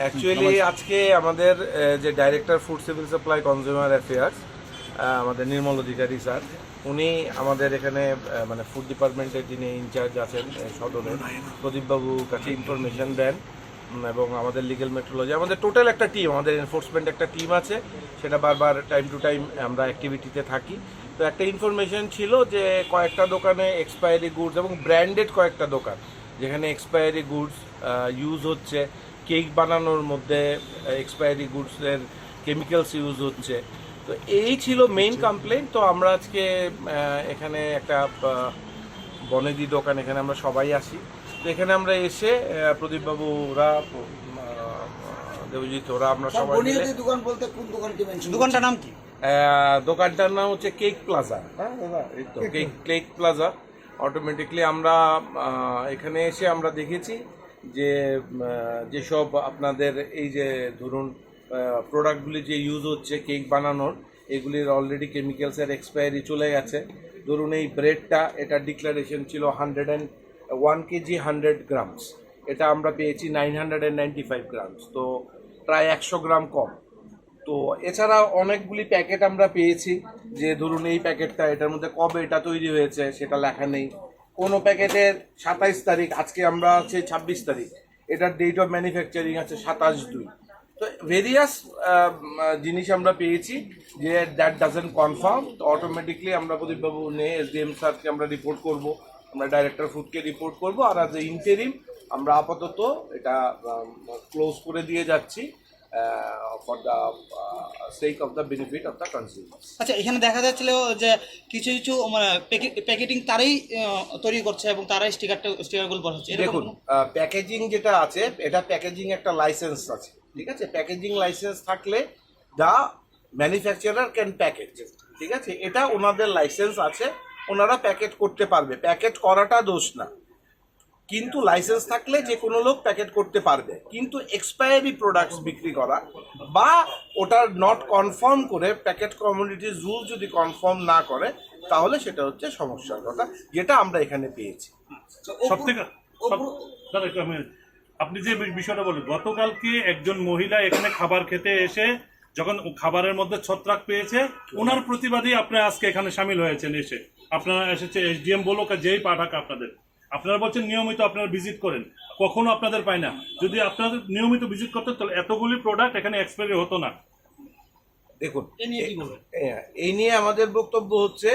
Actually আজকে আমাদের যে director food civil supply consumer affairs আমাদের নির্মল অধিকারী স্যার উনি আমাদের এখানে মানে ফুড ডিপার্টমেন্টের যিনি ইনচার্জ আছেন আহ, সদরে প্রদীপবাবু কাছে ইনফরমেশন দেন এবং আমাদের লিগেল মেট্রোলজি আমাদের টোটাল একটা টিম আমাদের এনফোর্সমেন্ট একটা টিম আছে সেটা বারবার টাইম টু টাইম আমরা অ্যাক্টিভিটিতে থাকি। তো একটা ইনফরমেশন ছিল যে কয়েকটা দোকানে এক্সপায়ারি গুডস এবং ব্র্যান্ডেড কয়েকটা দোকান যেখানে এক্সপায়ারি গুডস ইউজ হচ্ছে। কেক বানানোর মধ্যে এক্সপায়ারি গুডসের কেমিক্যালস ইউজ হচ্ছে। তো এই ছিল মেইন কমপ্লেন তো আমরা আজকে এখানে একটা বনেদি দোকান এখানে আমরা সবাই আসি। তো এখানে আমরা এসে প্রদীপবাবু ওরা দেবজিৎ ওরা আমরা সবাই দোকান বলতে কোন মেনশন দোকানটার নাম কি? দোকানটার নাম হচ্ছে কেক প্লাজা। হ্যাঁ দাদা এই তো। Cake cake plaza. অটোমেটিকলি আমরা এখানে এসে আমরা দেখেছি যে যেসব আপনাদের এই যে ধরুন প্রোডাক্টগুলি যে ইউজ হচ্ছে কেক বানানোর, এগুলির অলরেডি কেমিক্যালসের এক্সপায়ারি চলে গেছে। ধরুন এই ব্রেডটা এটা ডিক্লারেশন ছিল hundred and one KG hundred grams এটা আমরা পেয়েছি nine hundred and ninety five grams তো প্রায় একশো গ্রাম কম। তো এছাড়া অনেকগুলি প্যাকেট আমরা পেয়েছি, যে ধরুন এই প্যাকেটটা এটার মধ্যে কবে এটা তৈরি হয়েছে, সেটা লেখা নেই। কোনো প্যাকেটের সাতাইশ তারিখ, আজকে আমরা আছে ছাব্বিশ তারিখ। এটার ডেট অফ ম্যানুফ্যাকচারিং আছে সাতাশ দুই। তো ভেরিয়াস জিনিস আমরা পেয়েছি যে দ্যাট ডাজেন্ট কনফার্ম তো অটোমেটিকলি আমরা প্রদীপবাবু নিয়ে এসডিএম স্যারকে আমরা রিপোর্ট করব। আমরা ডাইরেক্টর ফুডকে রিপোর্ট করব। আর আজ ইন্টেরিম আমরা আপাতত এটা ক্লোজ করে দিয়ে যাচ্ছি। For the sake of the benefit of the consumers আচ্ছা এখানে দেখা যাচ্ছিল যে কিছু কিছু মানে প্যাকেটিং তারাই তৈরি করছে এবং তারাই স্টিকারটা স্টিকারগুলো বসাচ্ছে। দেখুন প্যাকেজিং যেটা আছে এটা প্যাকেজিং একটা লাইসেন্স আছে ঠিক আছে? প্যাকেজিং লাইসেন্স থাকলে দা ম্যানুফ্যাকচারার ক্যান প্যাকেজ ঠিক আছে? এটা ওনাদের লাইসেন্স আছে ওনারা প্যাকেট করতে পারবে। প্যাকেট করাটা দোষ না। কিন্তু লাইসেন্স থাকলে যে কোনো লোক প্যাকেট করতে পারবে। কিন্তু এক্সপায়ারি প্রোডাক্টস বিক্রি করা বা ওটার নট কনফার্ম করে প্যাকেট কমিউনিটির রুল যদি কনফার্ম না করে তাহলে সেটা হচ্ছে সমস্যার কথা যেটা আমরা এখানে পেয়েছি। সব থেকে সব- দাদা, একটু আমি- আপনি যে বিষয়টা বলেন গতকালকে একজন মহিলা এখানে খাবার খেতে এসে যখন খাবারের মধ্যে ছত্রাক পেয়েছে ওনার প্রতিবাদী আপনারা আজকে এখানে সামিল হয়েছেন এসে। আপনারা এসেছে এসডিএম বলো বা যেই পাঠাক আপনাদের। আপনারা বলছেন নিয়মিত আপনারা ভিজিট করেন। কখনো আপনাদের পায় না। যদি আপনাদের নিয়মিত ভিজিট করতেন তাহলে এতগুলি প্রোডাক্ট এখানে এক্সপায়ারি হতো না। দেখুন এ নিয়ে কি বলবেন? এই নিয়ে আমাদের বক্তব্য হচ্ছে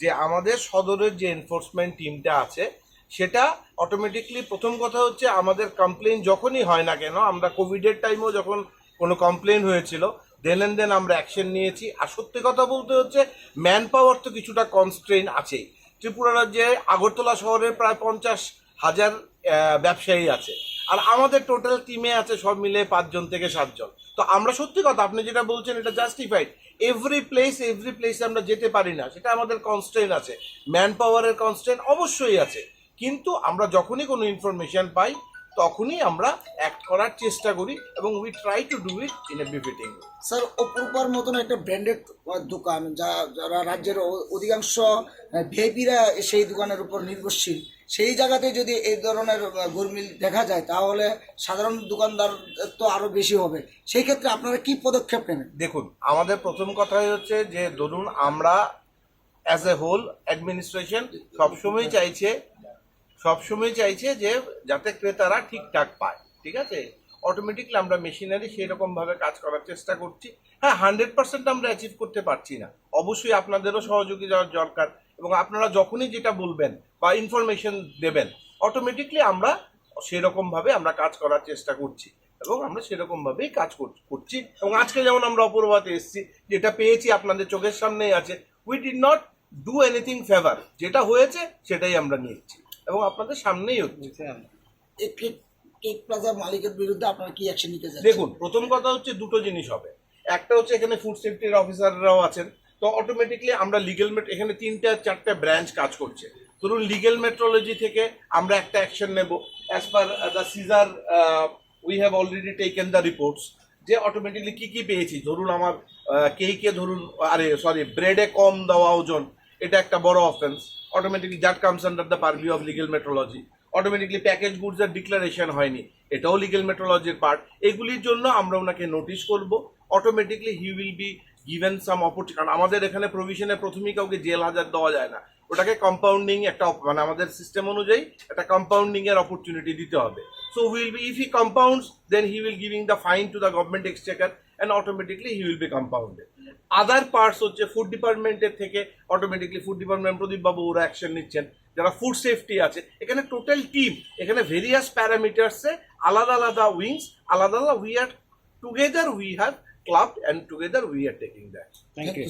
যে আমাদের সদরের যে এনফোর্সমেন্ট টিমটা আছে সেটা অটোমেটিকলি প্রথম কথা হচ্ছে আমাদের কমপ্লেন যখনই হয় না কেন আমরা কোভিডের টাইমেও যখন কোনো কমপ্লেন হয়েছিল দেন অ্যান্ড দেন আমরা অ্যাকশন নিয়েছি। আর সত্যি কথা বলতে হচ্ছে ম্যান পাওয়ার তো কিছুটা কনস্ট্রেন আছেই। ত্রিপুরা রাজ্যে আগরতলা শহরে প্রায় পঞ্চাশ হাজার ব্যবসায়ী আছে। আর আমাদের টোটাল টিমে আছে সব মিলে পাঁচজন থেকে সাতজন। তো আমরা সত্যি কথা, আপনি যেটা বলছেন এটা জাস্টিফাইড এভরি প্লেস এভরি প্লেসে আমরা যেতে পারি না, সেটা আমাদের কনস্টেন্ট আছে। ম্যান পাওয়ারের কনস্টেন্ট অবশ্যই আছে। কিন্তু আমরা যখনই কোনো ইনফরমেশন পাই তখনই আমরা অ্যাক্ট করার চেষ্টা করি এবং we try to do it in a befitting sir অপরূপার মতন একটা ব্র্যান্ডেড দোকান যা যারা রাজ্যের অধিকাংশ ভিআইপিরা সেই দোকানের উপর নির্ভরশীল সেই জায়গাতে যদি এই ধরনের আহ, গরমিল দেখা যায় তাহলে সাধারণ দোকানদার তো আরও বেশি হবে। সেই ক্ষেত্রে আপনারা কি পদক্ষেপ নেবেন? দেখুন আমাদের প্রথম কথাই হচ্ছে যে ধরুন আমরা অ্যাজ এ হোল অ্যাডমিনিস্ট্রেশন সবসময় চাইছে সবসময় চাইছে যে যাতে ক্রেতারা ঠিকঠাক পায়, ঠিক আছে? অটোমেটিকলি আমরা মেশিনারি সেই রকমভাবে কাজ করার চেষ্টা করছি। হ্যাঁ হান্ড্রেড পার্সেন্ট আমরা অ্যাচিভ করতে পারছি না। অবশ্যই আপনাদেরও সহযোগিতা দরকার এবং আপনারা যখনই যেটা বলবেন বা ইনফরমেশন দেবেন অটোমেটিকলি আমরা সেরকমভাবে আমরা কাজ করার চেষ্টা করছি এবং আমরা সেরকমভাবেই কাজ কর- করছি। এবং আজকে যেমন আমরা অপূর্বাতে এসেছি, যেটা পেয়েছি আপনাদের চোখের সামনেই আছে we did not do anything favour যেটা হয়েছে সেটাই আমরা নিচ্ছি এবং আপনাদের সামনেই হচ্ছে। এই কেক কেক প্লাজার মালিকের বিরুদ্ধে আপনারা কি অ্যাকশন নিতে চান দেখুন প্রথম কথা হচ্ছে দুটো জিনিস হবে। একটা হচ্ছে এখানে ফুড সেফটির অফিসাররাও আছেন। তো অটোমেটিকলি আমরা লিগেল মেট এখানে তিনটা চারটে ব্রাঞ্চ কাজ করছে। ধরুন লিগেল মেট্রোলজি থেকে আমরা একটা অ্যাকশন নেব। As per the seizure we have already taken the reports যে অটোমেটিকলি কী কী পেয়েছি। ধরুন আমার কেকে ধরুন আরে সরি ব্রেডে কম দেওয়া ওজন। এটা একটা বড় offence automatically that comes under the purview of legal metrology automatically package goods R declaration হয়নি। এটাও লিগেল মেট্রোলজির পার্ট এগুলির জন্য আমরা ওনাকে নোটিশ করব। Automatically he will be given some opportunity কারণ আমাদের এখানে প্রভিশনে প্রথমেই কাউকে জেল হাজার দেওয়া যায় না। ওটাকে কম্পাউন্ডিং একটা মানে আমাদের সিস্টেম অনুযায়ী একটা কম্পাউন্ডিং এর অপরচুনিটি দিতে হবে। So will be if he compounds then he will giving the fine to the government exchequer and automatically he will be compounded other parts হচ্ছে ফুড ডিপার্টমেন্টের থেকে অটোমেটিকলি ফুড ডিপার্টমেন্ট প্রদীপবাবু ওরা action নিচ্ছেন। যারা food safety আছে, এখানে total team এখানে various প্যারামিটার্সে আলাদা আলাদা উইংস আলাদা আলাদা we are together we have club and together we are taking that thank you